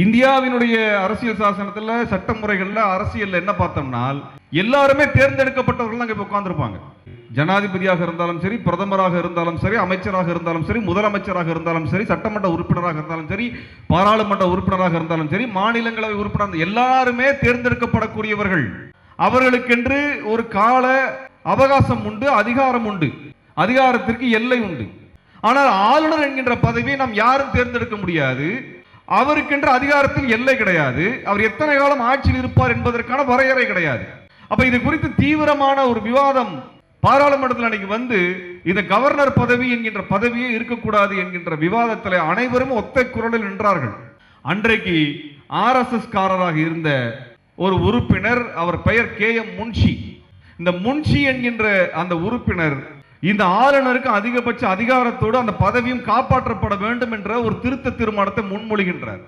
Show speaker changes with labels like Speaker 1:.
Speaker 1: இந்தியாவினுடைய அரசியல் சாசனத்தில் சட்ட முறைகளில் அரசியலில் என்ன பார்த்தோம்னா எல்லாருமே தேர்ந்தெடுக்கப்பட்டவர்கள் அங்கே இப்போ உட்காந்துருப்பாங்க ஜனாதிபதியாக இருந்தாலும் சரி பிரதமராக இருந்தாலும் சரி அமைச்சராக இருந்தாலும் சரி முதலமைச்சராக இருந்தாலும் சரி சட்டமன்ற உறுப்பினராக இருந்தாலும் சரி பாராளுமன்ற உறுப்பினராக இருந்தாலும் சரி மாநிலங்களவை உறுப்பினர் எல்லாருமே தேர்ந்தெடுக்கப்படக்கூடியவர்கள். அவர்களுக்கென்று ஒரு கால அவகாசம் உண்டு அதிகாரம் உண்டு. அதிகாரத்திற்கு எல்லை உண்டு. ஆனால் ஆளுநர் என்கின்ற பதவியை நாம் யாரும் தேர்ந்தெடுக்க முடியாது. அவருக்கென்ற அதிகாரத்தில் எல்லை கிடையாது. அவர் எத்தனை காலம் ஆட்சியில் இருப்பார் என்பதற்கான வரையறை கிடையாது. அப்ப இது குறித்து தீவிரமான ஒரு விவாதம் பாராளுமன்றத்தில் அன்னைக்கு வந்து இந்த கவர்னர் பதவி என்கின்ற பதவியே இருக்கக்கூடாது என்கின்ற விவாதத்தில் அனைவரும் ஒத்த குரலில் நின்றார்கள். அன்றைக்கு ஆர்எஸ்எஸ் காரராக இருந்த ஒரு உறுப்பினர் அவர் பெயர் கே எம் முன்ஷி. இந்த முன்ஷி என்கின்ற அந்த உறுப்பினர் இந்த ஆளுநருக்கு அதிகபட்ச அதிகாரத்தோடு அந்த பதவியும் காப்பாற்றப்பட வேண்டும் என்ற ஒரு திருத்த தீர்மானத்தை முன்மொழிகின்றார்.